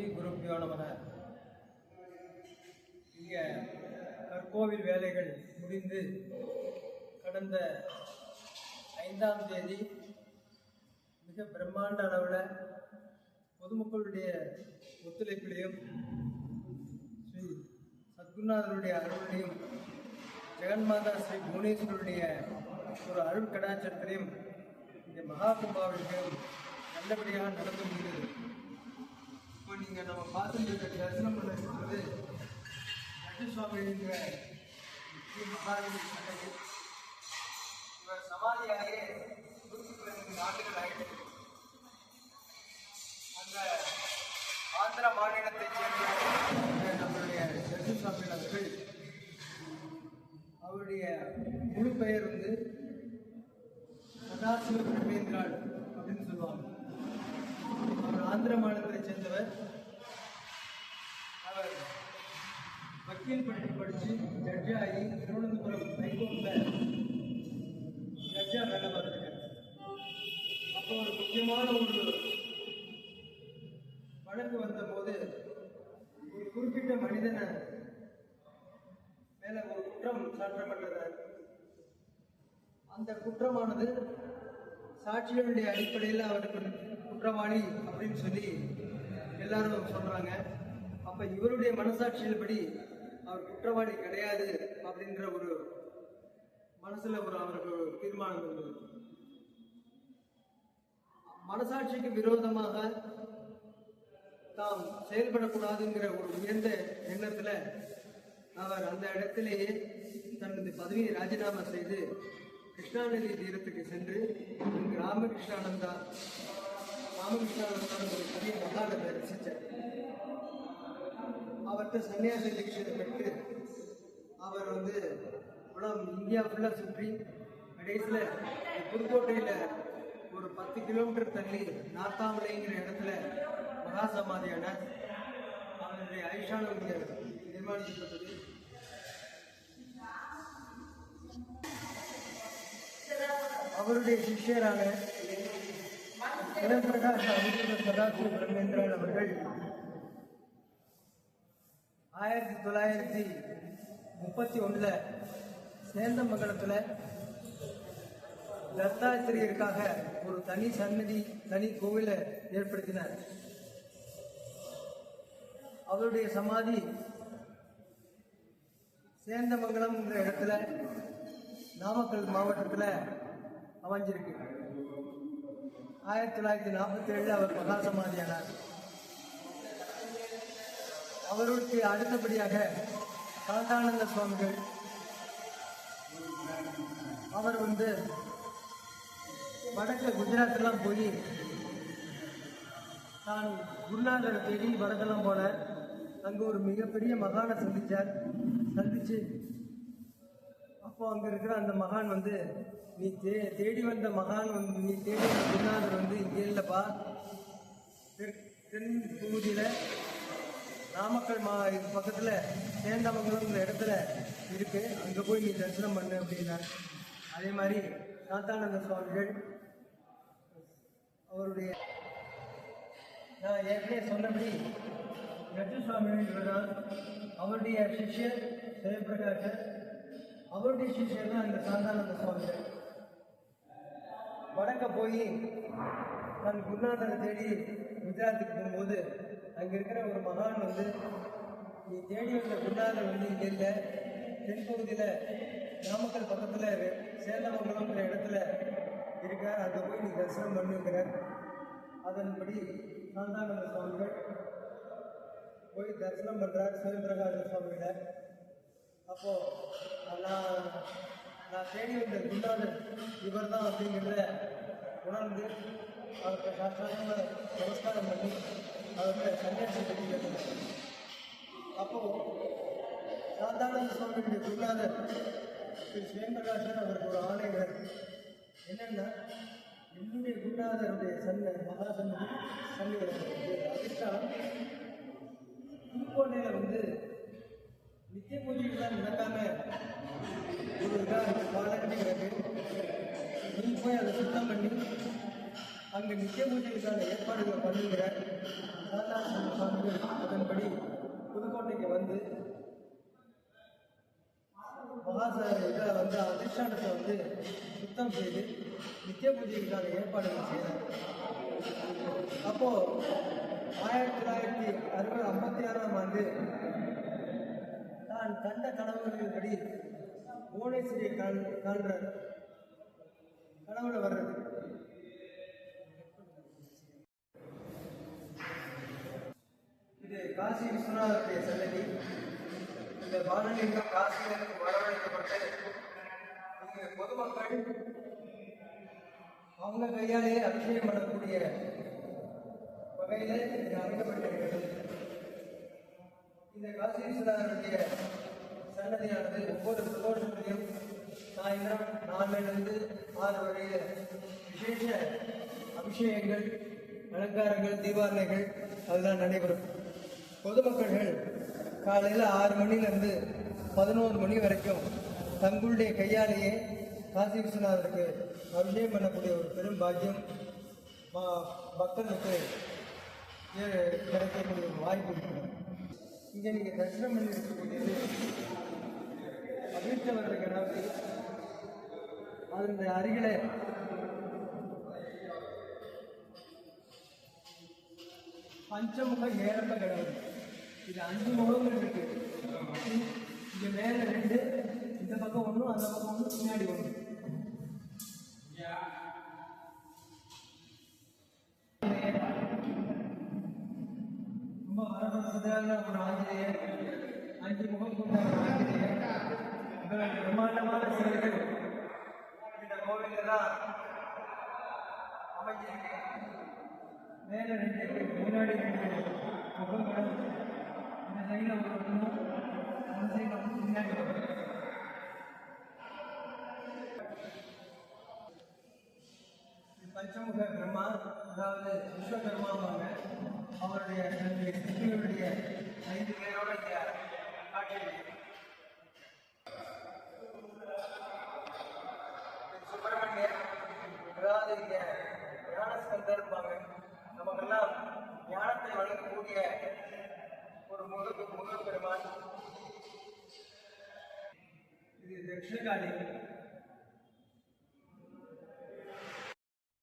ஸ்ரீ குருப்பியோ நமக இங்கே கற்கோவில் வேலைகள் முடிந்து கடந்த ஐந்தாம் தேதி மிக பிரம்மாண்ட அளவில் பொதுமக்களுடைய ஒத்துழைப்பிலையும் ஸ்ரீ சத்குருநாதனுடைய அருளையும் ஜெகன்மாதா ஸ்ரீ புவனேஸ்வருடைய ஒரு அருள் கடாச்சத்திலையும் இந்த மகா நல்லபடியாக நடந்து முடிந்தது. நீங்கள் நம்ம பார்த்துட்டு இருக்க தரிசனம் பண்ண இருக்கிறது சுவாமிங்கிற இவர் சமாதியாகவே நூற்றி பதினைந்து ஆண்டுகள் ஆயிடுச்சு அந்த ஆந்திர மாநிலத்தைச் சேர்ந்த நம்மளுடைய லட்சுமி சுவாமி அவர்கள் அவருடைய முழு பெயர் வந்து சதாசிவ பிரமேந்திராள் அப்படின்னு சொல்லுவாங்க. ஆந்திர மாநிலத்தை சேர்ந்தவர். அவர் வக்கீல் படிப்பு படித்து ஜட்ஜ் ஆகி திருவனந்தபுரம் ஹைகோர்ட்டில் ஜட்ஜாக வேலை பார்த்துருக்காரு. அப்போ ஒரு முக்கியமான ஒரு வழக்கு வந்தபோது ஒரு குறிப்பிட்ட மனிதனை மேல ஒரு குற்றம் சாற்றப்பட்டதார் அந்த குற்றமானது சாட்சிகளுடைய அடிப்படையில் அவருக்கு குற்றவாளி அப்படின்னு சொல்லி எல்லாரும் சொல்றாங்க. அப்ப இவருடைய மனசாட்சியின்படி அவர் குற்றவாளி கிடையாது அப்படின்ற ஒரு மனசுல ஒரு அவருக்கு ஒரு தீர்மானம் இருந்தது மனசாட்சிக்கு விரோதமாக தாம் செயல்படக்கூடாதுங்கிற ஒரு உயர்ந்த எண்ணத்துல அவர் அந்த இடத்திலேயே தனது பதவியை ராஜினாமா செய்து கிருஷ்ணாநதி தீரத்துக்கு சென்று அங்கு ராமகிருஷ்ணானந்தா ராமகிருஷ்ணானந்தா ஒரு பெரிய மகானை தரிசித்தார் அவர்கிட்ட சன்னியாச தீட்சத்தை பெற்று அவர் வந்து உலகம் இந்தியா ஃபுல்லாக சுற்றி கடைசியில் புதுக்கோட்டையில் ஒரு பத்து கிலோமீட்டர் தள்ளி நாத்தாமலைங்கிற இடத்துல மகா சமாதியான அவருடைய ஐஷானம் நிர்மாணிக்கப்பட்டது. அவருடைய சிஷ்யரான ஜெயபிரகாஷ் அமைச்சர் சதாசிவ பிரம்மேந்திரன் அவர்கள் ஆயிரத்தி தொள்ளாயிரத்தி முப்பத்தி ஒன்றில் சேந்தமங்கலத்தில் தத்தாத்திரியருக்காக ஒரு தனி சன்னதி தனி கோவிலை ஏற்படுத்தினார். அவருடைய சமாதி சேந்தமங்கலம் என்ற இடத்துல நாமக்கல் மாவட்டத்தில் அமைஞ்சிருக்கு. ஆயிரத்தி தொள்ளாயிரத்தி நாற்பத்தி ஏழில் அவர் மகா அவருக்கு அடுத்தபடியாக சாந்தானந்த சுவாமிகள் அவர் வந்து வடக்கு குஜராத்லாம் போய் தான் குருநாதரை தேடி வடக்கெல்லாம் போனார். அங்கே ஒரு மிகப்பெரிய மகானை சந்தித்தார் சந்தித்து அப்போ அங்கே இருக்கிற அந்த மகான் வந்து நீ தே தேடி வந்த மகான் வந்து நீ தேடி வந்த குருநாதர் வந்து இங்கே இல்லைப்பா. தென் தென் பகுதியில் நாமக்கல் மா இது பக்கத்தில் சேந்தமங்கலம்ங்கிற இடத்துல இருக்கு. அங்கே போய் நீ தரிசனம் பண்ணு அப்படின்னா அதே மாதிரி சாத்தானந்த சுவாமிகள் அவருடைய நான் ஏற்கனவே சொன்னபடி நட்டு சுவாமிகள் இவர்தான். அவருடைய சிஷ்யர் சிவபிரகாஷர் அவருடைய சிஷ்யர் தான் இந்த சாந்தானந்த சுவாமிகள். வடக்க போய் தன் குருநாதரை தேடி குஜராத்துக்கு போகும்போது அங்கே இருக்கிற ஒரு மகான் வந்து நீ தேடி வந்த குருநாதர் வந்து இங்கே இல்லை. தென்பகுதியில் நாமக்கல் பக்கத்தில் சேலமங்கலம்ங்கிற இடத்துல இருக்கார் அங்கே போய் நீ தரிசனம் பண்ணுங்கிறார் அதன்படி சாந்தானந்த சுவாமிகள் போய் தரிசனம் பண்ணுறார் சிவபிரகாச சுவாமிகளை. அப்போது நான் நான் தேடி வந்த குண்டாளர் இவர் தான் அப்படிங்கிற உணர்ந்து அவருக்கு சாஸ்திரமாக நமஸ்காரம் பண்ணி அவர்கிட்ட சன்னியாசம் பண்ணி கேட்டார். அப்போது சாந்தானந்த சுவாமியுடைய குருநாதர் திரு சிவபிரகாசன் அவருக்கு ஒரு ஆணையர் என்னென்னா என்னுடைய குருநாதருடைய சன்ன மகா சன்னதி சன்னதி அதிர்ஷ்டம். புதுக்கோட்டையில் வந்து நித்திய பூஜைகள்லாம் நடக்காம ஒரு இதாக காலகட்டி கிடக்கு. நீ போய் அதை சுத்தம் பண்ணி அங்கே நித்திய பூஜைக்கான ஏற்பாடுகளை பண்ணுகிற சாதாரண சுவாமிகள் அதன்படி புதுக்கோட்டைக்கு வந்து மகாச வந்து அதிஷ்டானத்தை வந்து சுத்தம் செய்து நித்திய பூஜைக்கான ஏற்பாடுகள் செய்தார். அப்போ ஆயிரத்தி தொள்ளாயிரத்தி அறுபது ஐம்பத்தி ஆறாம் ஆண்டு தான் கண்ட கனவுகளின்படி புவனேஸ்வரியை காண் காண்றார். கனவுல வர்றது. இது காசி விஸ்வநாதருடைய சன்னதி. இந்த பாலலிங்கம் காசியிலிருந்து வரவழைக்கப்பட்டு இங்கு பொதுமக்கள் அவங்க கையாலேயே அபிஷேகம் பண்ணக்கூடிய வகையில் இது அமைக்கப்பட்டிருக்கிறது. இந்த காசி விஸ்வநாதருடைய சன்னதியானது ஒவ்வொரு பிரதோஷத்திலையும் சாயந்தரம் நாலுலேருந்து ஆறு வரையில் விசேஷ அபிஷேகங்கள் அலங்காரங்கள் தீபாரணைகள் அதெல்லாம் நடைபெறும். பொதுமக்கள்கள் காலையில் ஆறு மணிலேருந்து பதினோரு மணி வரைக்கும் தங்களுடைய கையாலேயே காசி விஸ்வநாதருக்கு அபிஷேகம் பண்ணக்கூடிய ஒரு பெரும் பாக்கியம் பக்தர்களுக்கு கிடைக்கக்கூடிய ஒரு வாய்ப்பு இருக்கிறது இங்கே நீங்கள் தரிசனம் பண்ணி இருக்கக்கூடியது அபீஷ்டவரது கணபதி அதனுடைய அருகிலே. பஞ்சமுக ஏரம்ப கணபதி இது அஞ்சு முகங்கள் இருக்கு. இங்க மேல ரெண்டு இந்த பக்கம் ஒண்ணு அந்த பக்கம் ஒண்ணு பின்னாடி ஒண்ணு. ரொம்ப வரப்பிரசாதான ஒரு ஆஞ்சநேயர் அஞ்சு முகம் கொண்ட ஒரு ஆஞ்சநேயர் இவ்வளவு பிரம்மாண்டமான சிலைகள் இந்த கோவிலில் தான் அமைஞ்சிருக்கு மேல ரெண்டு முன்னாடி ரெண்டு முகங்களும் இந்த சைடில் ஒரு ஒன்றும் அந்த சைடில் வந்து பின்னாடி பஞ்சமுக பிரம்மா அதாவது விஸ்வகர்மாவாங்க அவருடைய தன்னுடைய சித்திகளுடைய ஐந்து பேரோட இங்க காட்சியளிக்கிறது. சுப்பிரமணியர் அதாவது இங்க ஞானஸ்கந்தர் நமக்கெல்லாம் ஞானத்தை வழங்கக்கூடிய ஒரு முக முகப்பெருமான் இது தட்சிணகாலி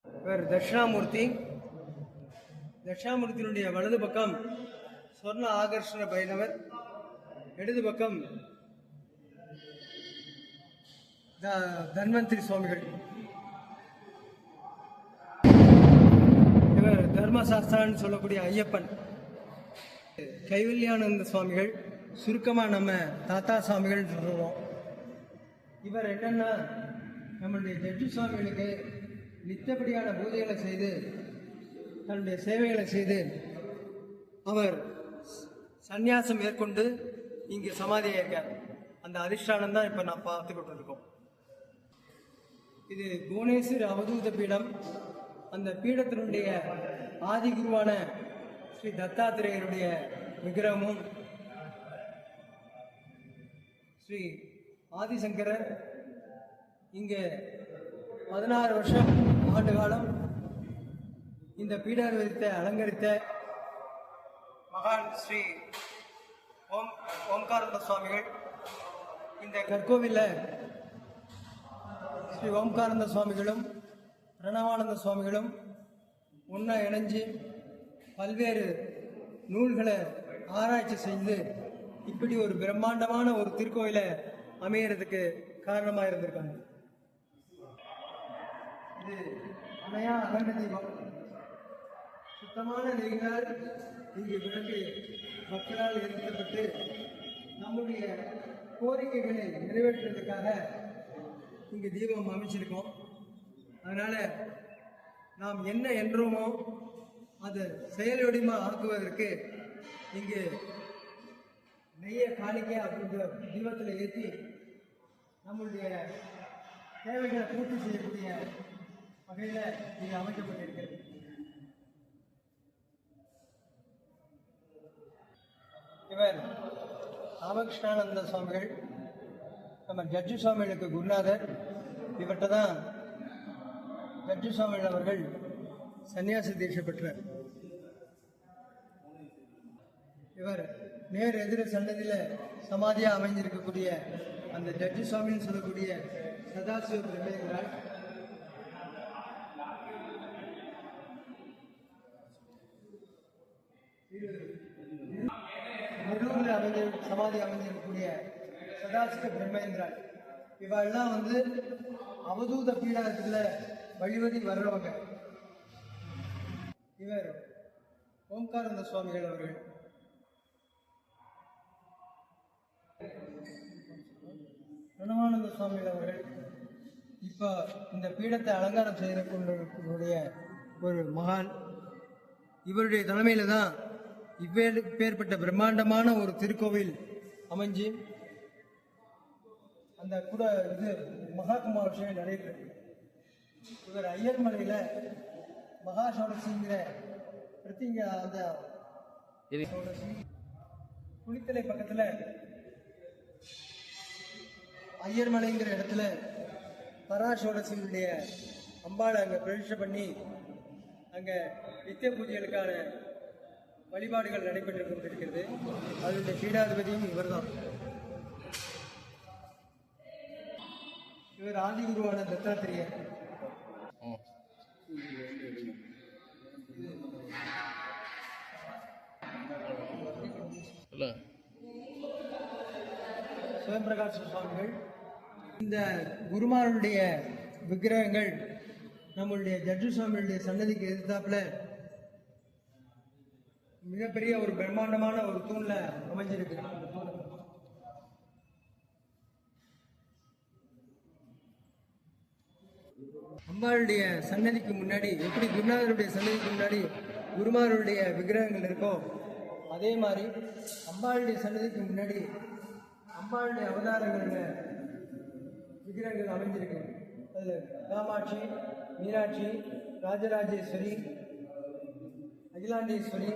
இவர் தட்சிணாமூர்த்தி. தட்சிணாமூர்த்தியினுடைய வலது பக்கம் சொர்ண ஆகர்ஷண பைரவர் இடது பக்கம் த- தன்வந்திரி சுவாமிகள். தர்மசாஸ்திரான்னு சொல்லக்கூடிய ஐயப்பன். கைவல்யானந்த சுவாமிகள் சுருக்கமாக நம்ம தாத்தா சுவாமிகள் சொல்லுவோம் இவர் என்னன்னா நம்மளுடைய ஜட்ஜு சுவாமிகளுக்கு நித்தபடியான பூஜைகளை செய்து தன்னுடைய சேவைகளை செய்து அவர் சந்நியாசம் மேற்கொண்டு இங்கே சமாதியாக இருக்கார் அந்த அதிஷ்டானம் தான் இப்போ நான் பார்த்துக்கிட்டு இருக்கோம். இது புவனேஸ்வர் அவதூத பீடம். அந்த பீடத்தினுடைய ஆதி குருவான ஸ்ரீ தத்தாத்திரேயருடைய விக்கிரமும் ஸ்ரீ ஆதிசங்கரர் இங்கே பதினாறு வருஷம் ஆண்டு காலம் இந்த பீடாதிபதித்தை அலங்கரித்த மகான் ஸ்ரீ ஓம் ஓம்காரந்த சுவாமிகள். இந்த கற்கோவிலில் ஸ்ரீ ஓம்காரந்த சுவாமிகளும் பிரணவானந்த சுவாமிகளும் ஒன்றா இணைஞ்சு பல்வேறு நூல்களை ஆராய்ச்சி செய்து இப்படி ஒரு பிரம்மாண்டமான ஒரு திருக்கோயிலை அமையறதுக்கு காரணமாக இருந்திருக்காங்க. இது அணையா அகண்ட தீபம் சுத்தமான நெய்யினால் இங்கு விளக்கு மக்களால் எரிக்கப்பட்டு நம்முடைய கோரிக்கைகளை நிறைவேற்றுவதற்காக இங்கு தீபம் அமைச்சிருக்கோம். அதனால நாம் என்ன என்றோமோ அதை செயலொடிமா ஆக்குவதற்கு இங்கு நெய்ய காணிக்கை அப்படின்ற தீபத்தில் ஏற்றி நம்மளுடைய தேவைகளை பூர்த்தி செய்யக்கூடிய வகையில் இது அமைக்கப்பட்டிருக்கிறது. இவர் ராமகிருஷ்ணானந்த சுவாமிகள் நம்ம ஜட்ஜு சுவாமிகளுக்கு குருநாதர். இவர்கிட்ட தான் ஜட்ஜு சுவாமிகள் அவர்கள் சன்னியாசி தீட்சை பெற்றார். இவர் நேர் எதிர சன்னதியில் சமாதியாக அமைஞ்சிருக்கக்கூடிய அந்த ஜட்ஜி சுவாமின்னு சொல்லக்கூடிய சதாசிவ பிரம்மேந்திரால் நடுவில் அமைஞ்ச சமாதி அமைஞ்சிருக்கக்கூடிய சதாசிவ பிரம்மேந்திரால் இவெல்லாம் வந்து அவதூத பீடத்துல வழிவதி வர்றவங்க. இவர் ஓம்காரந்த சுவாமிகள் அவர்கள். பிரணவானந்த சுவாமிகள் அவர்கள். இப்போ இந்த பீடத்தை அலங்காரம் செய்து கொண்டிருக்கக்கூடிய ஒரு மகான். இவருடைய தலைமையில தான் இவ்வேறு பேர்பட்ட பிரம்மாண்டமான ஒரு திருக்கோவில் அமைஞ்சு அந்த கூட இது மகா விஷயம் நடைபெற்றது. இவர் ஐயர்மலையில மகா சோடசிங்கிற பிரத்திங்க அந்த சோடசி குளித்தலை பக்கத்துல ஐயர்மலைங்கிற இடத்துல பராசோடசினுடைய அம்பாளை அங்கே பிரதிஷ்டை பண்ணி அங்கே நித்திய பூஜைகளுக்கான வழிபாடுகள் நடைபெற்று கொண்டிருக்கிறது. அதனுடைய பீடாதிபதியும் இவர்தான். இவர் ஆதிகுருவான தத்தாத்திரியர். இல்ல சிவபிரகாச சுவாமிகள் இந்த குருமாருடைய விக்கிரகங்கள் நம்மளுடைய ஜட்ஜு சுவாமிகளுடைய சன்னதிக்கு எதிர்த்தாப்புல மிகப்பெரிய ஒரு பிரம்மாண்டமான ஒரு தூண்ல அமைஞ்சிருக்கு. அம்பாளுடைய சன்னதிக்கு முன்னாடி எப்படி குருநாதருடைய சன்னதிக்கு முன்னாடி குருமாருடைய விக்கிரகங்கள் இருக்கோ அதே மாதிரி அம்பாளுடைய சன்னதிக்கு முன்னாடி அம்பாளுடைய அவதாரங்கள்ல விக்கிரகங்கள் அமைஞ்சிருக்கு அதில் காமாட்சி மீனாட்சி ராஜராஜேஸ்வரி அகிலாண்டேஸ்வரி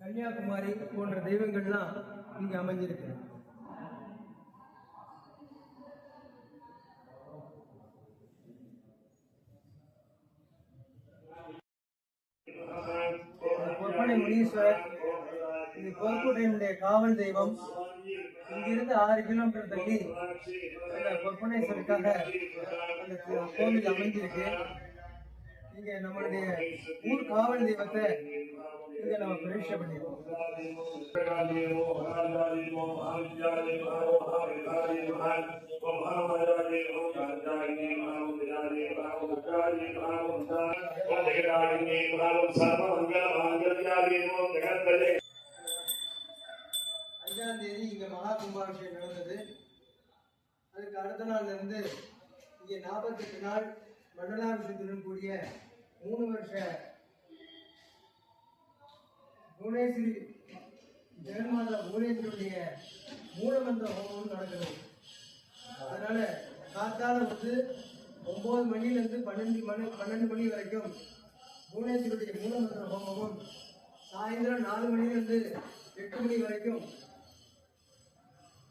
கன்னியாகுமரி போன்ற தெய்வங்கள்லாம் இங்கே அமைஞ்சிருக்கு பொற்பனை முனீஸ்வரர் இது பொற்கோட்டையினுடைய காவல் தெய்வம். இங்கிருந்து ஆறு கிலோமீட்டர் தள்ளி அந்த பொற்பனேஸ்வருக்காக அந்த கோவில் அமைஞ்சிருக்கு இங்க நம்மளுடைய ஊர் காவல் தெய்வத்தை இங்க நம்ம பிரதிஷ்டை பண்ணிருக்கோம். அஞ்சாம் தேதி இங்க மகா கும்பாபிஷேகம் நடந்தது. அதுக்கு அடுத்த நாள்ல இருந்து இங்க நாற்பத்தெட்டு நாள் மண்டலாபிஷேகத்துடன் கூடிய மூணு வருஷ புவனேஸ்வரி ஜெகன்மாதா புவனேஸ்வருடைய மூலமந்திர ஹோமம் நடக்கிறது. அதனால காத்தால வந்து ஒன்பது மணிலேருந்து பன்னெண்டு மணி பன்னெண்டு மணி வரைக்கும் புவனேஸ்வருடைய மூலமந்திர ஹோமமும் சாயந்தரம் நாலு மணிலிருந்து எட்டு மணி வரைக்கும்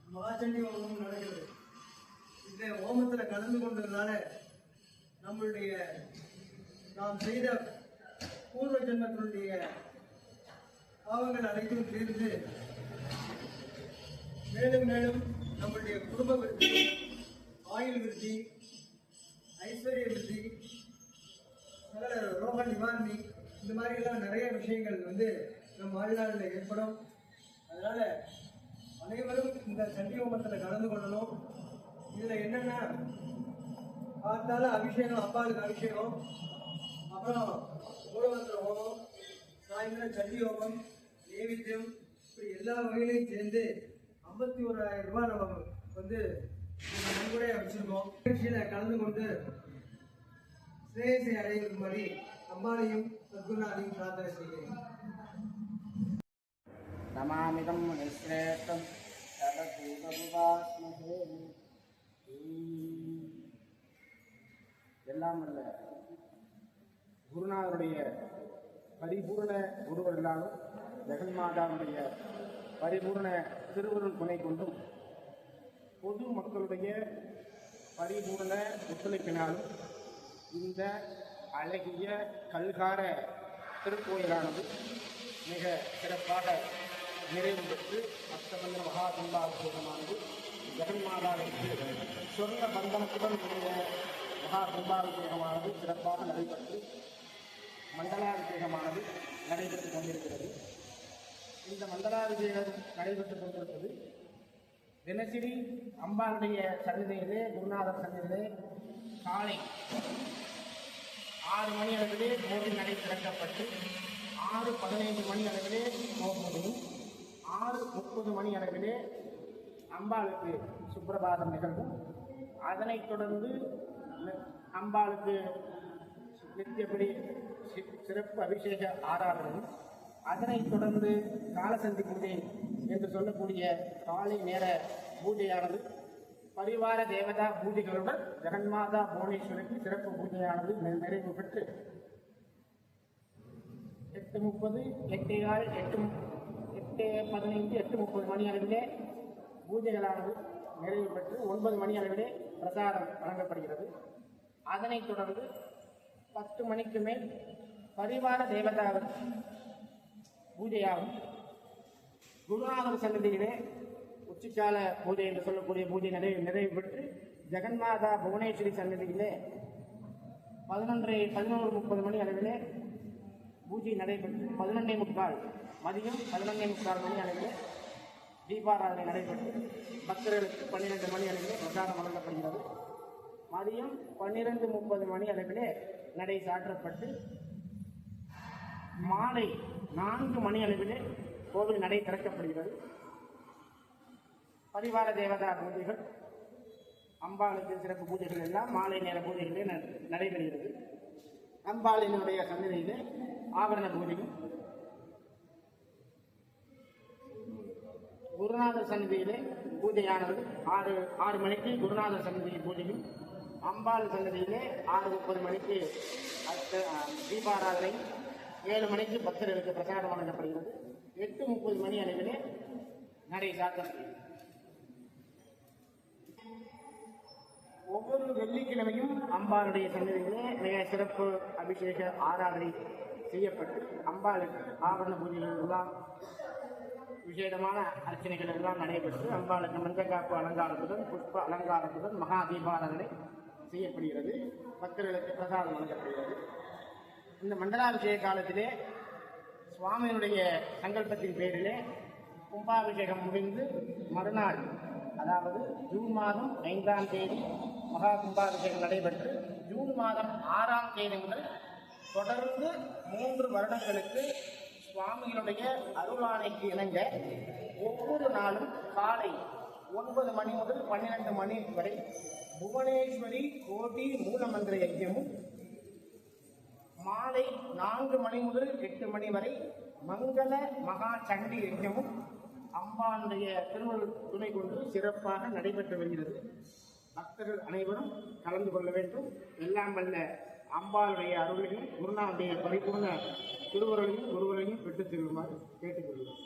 மகாச்சண்டி ஹோமம் நடக்குது இந்த ஹோமத்தில் கலந்து கொண்டதுனால நம்மளுடைய நாம் செய்த பூர்வ ஜென்மத்தினுடைய பாவங்கள் அனைத்தும் தீர்ந்து மேலும் மேலும் நம்மளுடைய குடும்ப விருத்தி ஆயுள் விருத்தி ஐஸ்வர்ய விருத்தி சகல ரோக நிவாரணி இந்த மாதிரி எல்லாம் நிறைய விஷயங்கள் வந்து நம் வாழ்நாளில் ஏற்படும். அதனால அனைவரும் இந்த சண்டி ஹோமத்தில் கலந்து கொள்ளணும். இதில் என்னென்ன பார்த்தாலும் அபிஷேகம் அப்பாளுக்கு அபிஷேகம். அப்புறம் மூலமந்திர ஹோமம் சாயந்தரம் சண்டி ஹோமம் நைவேத்தியம். இப்படி எல்லா வகையிலையும் சேர்ந்து ஐம்பத்தி ஓராயிரம் ரூபாய் நம்ம வந்து நன்கொடையை வச்சிருக்கோம் நிகழ்ச்சியில் கலந்து கொண்டு ஸ்ரேயசை அடையும்படி அம்பாளையும் சத்குருநாதையும் பிரார்த்தனை செய்கிறேன். நமாமிதம் முனிஸ்ரேஷ்டம் சதபூதமுபாஸ்மஹே எல்லாம் அல்ல. குருநாதருடைய பரிபூர்ண குருவர்களாலும் ஜெகன்மாதாவுடைய பரிபூர்ண திருவருள் துணை கொண்டும் பொது மக்களுடைய பரிபூர்ண ஒத்துழைப்பினாலும் இந்த அழகிய கல்கார திருக்கோயிலானது மிக சிறப்பாக நிறைவு பெற்று அஷ்டபந்தன மகாகும்பாபிஷேகமானது ஜெகன்மாதாவிற்கு சொர்ண பந்தனத்துடன் கூடிய மகாகும்பாபிஷேகமானது சிறப்பாக நடைபெற்று மண்டலாபிஷேகமானது நடைபெற்றுக் கொண்டிருக்கிறது. இந்த மண்டலாபிஷேகம் நடைபெற்றுக் கொண்டிருப்பது தினசரி அம்பாளுடைய சன்னிதியிலே குருநாதர் சன்னிதியிலே காலை ஆறு மணி அளவிலே கோவில் நடை திறக்கப்பட்டு ஆறு பதினைந்து மணி அளவிலே நோக்குவதும் ஆறு முப்பது மணி அளவிலே அம்பாளுக்கு சுப்பிரபாதம் நிகழ்வும் அதனைத் தொடர்ந்து அம்பாளுக்கு நித்தியபடி சிறப்பு அபிஷேக ஆராதனையும் அதனைத் தொடர்ந்து காலசந்தி பூஜை என்று சொல்லக்கூடிய காலை நேர பூஜையானது பரிவார தேவதா பூஜைகளுடன் ஜெகன்மாதா புவனேஸ்வரிக்கு சிறப்பு பூஜையானது நிறைவு பெற்று எட்டு முப்பது எட்டே கால் எட்டு எட்டு பதினைந்து எட்டு முப்பது மணி அளவிலே பூஜைகளானது நிறைவு பெற்று ஒன்பது மணி அளவிலே பிரசாதம் வழங்கப்படுகிறது. அதனைத் தொடர்ந்து பத்து மணிக்கு மேல் பரிவார தேவதாவின் பூஜையாகும். குருநாதர் சன்னதியிலே உச்சிக்கால பூஜை என்று சொல்லக்கூடிய பூஜை நிறைவு நிறைவு பெற்று ஜெகன்மாதா புவனேஸ்வரி சன்னதியிலே பதினொன்றரை பதினோரு முப்பது மணி அளவிலே பூஜை நடைபெற்று பதினொன்றே முக்கால் மதியம் பதினொன்றே முக்கால் மணி அளவில் தீபாராதனை நடைபெற்று பக்தர்களுக்கு பன்னிரெண்டு மணி அளவில் பிரசாதம் வழங்கப்படுகிறது. மதியம் பன்னிரெண்டு முப்பது மணி அளவிலே நடை சாற்றப்பட்டு மாலை நான்கு மணி அளவிலே கோவில் நடை திறக்கப்படுகிறது. பரிவார தேவதா பூஜைகள் அம்பாளுக்கு சிறப்பு பூஜைகள் எல்லாம் மாலை நேர பூஜைகளே நடைபெறுகிறது. அம்பாளினுடைய சன்னதியிலே ஆபரண பூஜையும் குருநாத சன்னதியிலே பூஜையானது ஆறு ஆறு மணிக்கு குருநாத சன்னதி பூஜையும் அம்பாள் சன்னதியிலே ஆறு முப்பது மணிக்கு தீபாராதனை ஏழு மணிக்கு பக்தர்களுக்கு பிரசாதம் வழங்கப்படுகிறது. எட்டு முப்பது மணி அளவிலே நடை சாத்தப்படுகிறது ஒவ்வொரு வெள்ளிக்கிழமையும் அம்பாளுடைய சன்னதியிலே மிக சிறப்பு அபிஷேக ஆராதனை செய்யப்பட்டு அம்பாளுக்கு ஆவரண பூஜைகள் எல்லாம் விசேடமான அர்ச்சனைகள் எல்லாம் நடைபெற்று அம்பாளுக்கு மஞ்சக்காப்பு அலங்காரத்துடன் புஷ்ப அலங்காரத்துடன் மகா தீபாராதனை செய்யப்படுகிறது. பக்தர்களுக்கு பிரசாதம் வழங்கப்படுகிறது. இந்த மண்டலாபிஷேக காலத்திலே சுவாமியினுடைய சங்கல்பத்தின் பேரிலே கும்பாபிஷேகம் முடிந்து மறுநாள் அதாவது ஜூன் மாதம் ஐந்தாம் தேதி மகா கும்பாபிஷேகம் நடைபெற்று ஜூன் மாதம் ஆறாம் தேதி முதல் தொடர்ந்து மூன்று வருடங்களுக்கு சுவாமிகளுடைய அருளாணைக்கு இணங்க ஒவ்வொரு நாளும் காலை ஒன்பது மணி முதல் பன்னிரண்டு மணி வரை புவனேஸ்வரி கோட்டி மூலமந்திர யஜ்யமும் மாலை நான்கு மணி முதல் எட்டு மணி வரை மங்கள மகா சண்டி யஜ்யமும் அம்பாளுடைய திருவள்ளுவர் துணை கொண்டு சிறப்பாக நடைபெற்று வருகிறது. பக்தர்கள் அனைவரும் கலந்து கொள்ள வேண்டும். எல்லாம் வல்ல அம்பாளுடைய அருளையும் குருநாவுடைய பரிபூர்ண திருவருளையும் குருவரையும் பெற்றுத் தருமாறு கேட்டுக்கொள்கிறோம்.